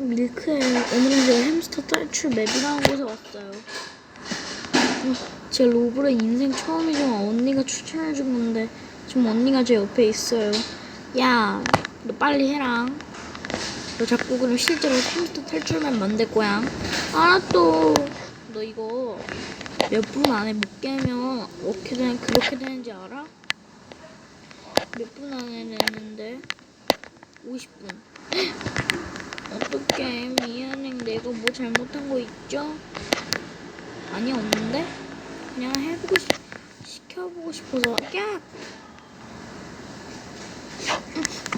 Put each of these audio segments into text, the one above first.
밀크예요. 오늘은 제가 햄스터 탈출 맵이라는 곳에 왔어요. 어, 제 로브의 인생 처음이지만 언니가 추천해준 건데 지금 언니가 제 옆에 있어요. 야, 너 빨리 해라. 너 자꾸 그럼 실제로 햄스터 탈출맵 만들 거야. 알았어. 너 이거 몇 분 안에 못 깨면 어떻게 되는 그렇게 되는지 알아? 몇 분 안에 내는데 50분. 어떡해 미안해 내가 뭐 잘못한 거 있죠? 아니 없는데? 그냥 해보고 싶 시켜보고 싶어서 야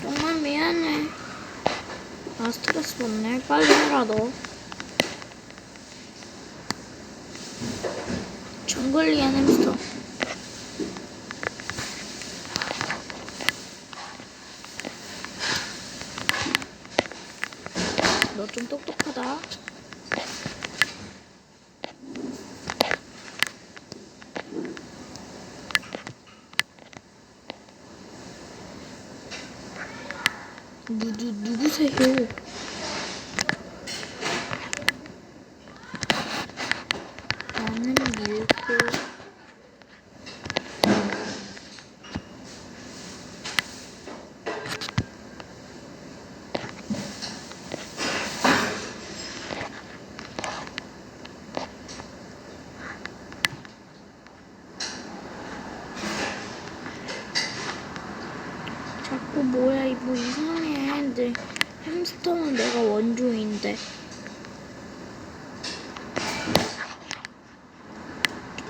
정말 미안해. 아 스트레스 받네. 빨리 해라 너. 정글리안 햄스터 너 좀 똑똑하다. 누, 누, 누구세요? 나는 밀크. 자꾸 뭐야 이거 이상해 근데 햄스터는 내가 원조인데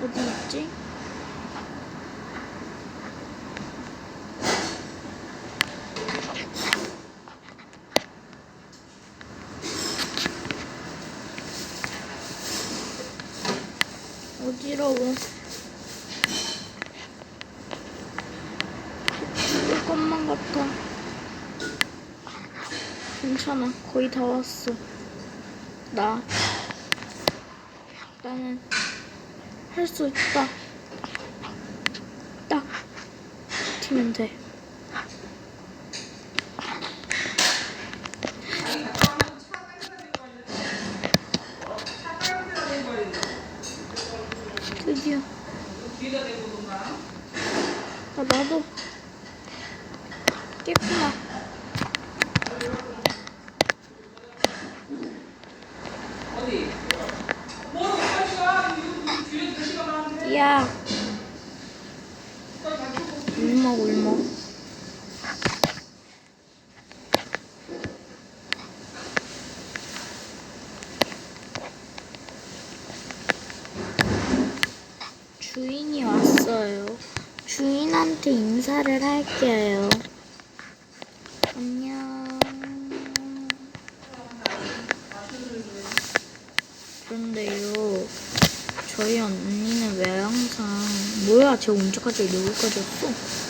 어디 있지? 어지러워 죽을 것만 같아. 괜찮아. 거의 다 왔어. 나. 나는 할 수 있다. 딱. 버티면 돼. 드디어. 아, 나도 깼구나. 야. 울먹 울먹. 주인이 왔어요. 주인한테 인사를 할게요. 안녕. 그런데요, 저희 언니는 왜 항상 뭐야? 쟤 언제까지 여기까지 왔어?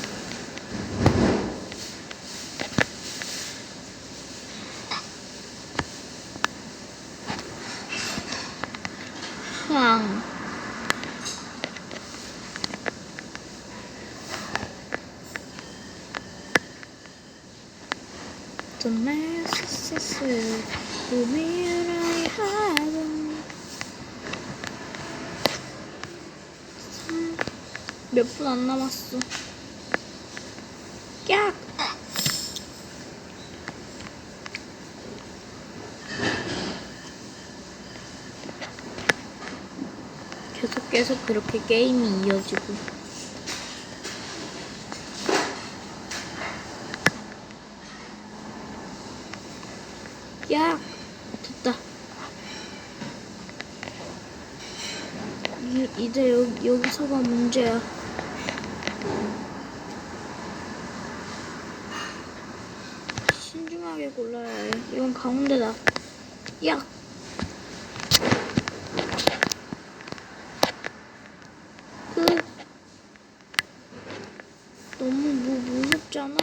is the mirror I have. 몇 분 안 남았어. 깍! 계속 계속 그렇게 게임이 이어지고. 야! 됐다. 이, 이제 여기, 여기서가 문제야. 신중하게 골라야 해. 이건 가운데다. 야! 그, 너무 무, 무섭잖아.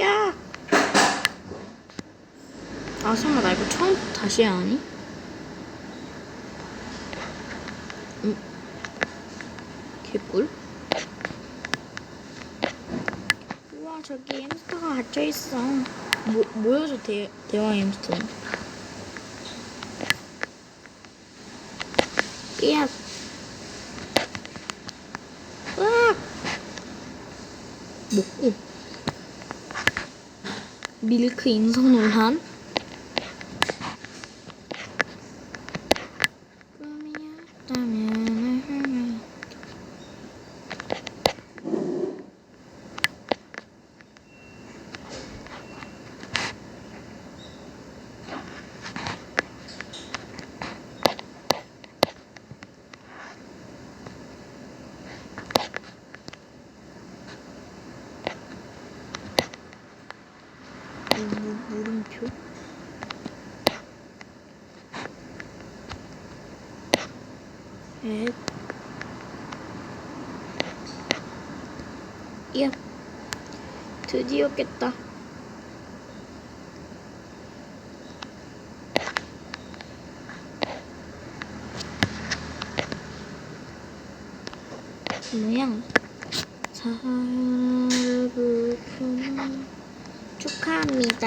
야! 아, 설마 나 이거 처음부터 다시 해야 하니? 음, 개꿀. 우와 저기 햄스터가 갇혀 있어. 뭐 뭐야 저 대, 대왕 햄스터. 삐약. 으악. 먹고. 밀크 인성 논란. 꿈이었다면 무, 물음표? 에 이야 드디어 깼다. 모양. 사랑을 부푼 축하합니다.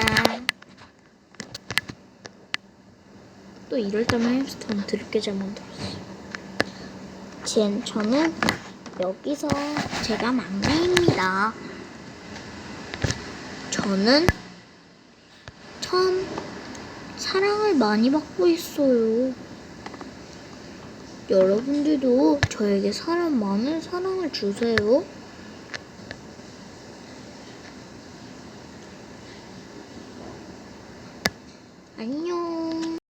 또 이럴 때만 햄스터는 드럽게 잘 만들었어요. 젠, 저는 여기서 제가 막내입니다. 저는 참 사랑을 많이 받고 있어요. 여러분들도 저에게 사람 많은 사랑을 주세요. 안녕.